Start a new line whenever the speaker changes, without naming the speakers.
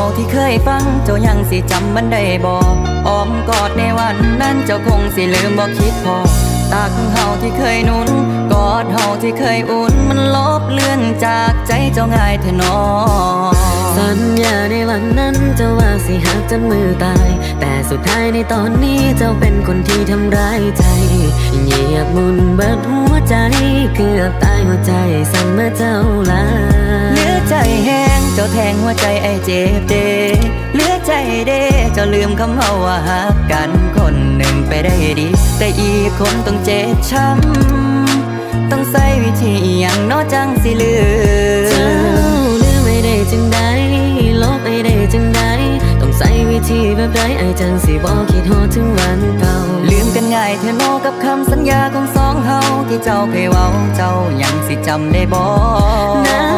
าที่เคยฟังเจ้ายังสิจำมันได้บอกอ้อมกอดในวันนั้นเจ้าคงสิลืมบ่คิดพอตักเฮาที่เคยนุนกอดเฮาที่เคยอุ่น มันลบเลือนจากใจเจ้าง่ายเถอะนอ
สัญญาในวันนั้นเจ้าว่าสิหักจนมือตาย แต่สุดท้ายในตอนนี้เจ้าเป็นคนที่ทำร้ายใจ เหยียบมุนเบิดหัวใจ เกือบตายหัวใจสั่งเมื่อเจ้าลา
แทงหัวใจไอ้เจ็บเดเหลือใจเดเจ้าลืมคำเฮาว่าหักกันคนหนึ่งไปได้ดี แต่อีกคนต้องเจ็บช้ำต้องใส่วิธีอย่างเนอจังสิลื
เจ้าลืมไม่ได้จังใดลบไม่ได้จังใดต้องใส่วิธีแบบใดไอ้จังสิบอกคิดฮอดถึงวันเก่า
ลืมกันง่ายเธอโนกับคำสัญญาของสองเฮาที่เจ้าเคยเว้าเจ้ายังสิจำได้บ่
น้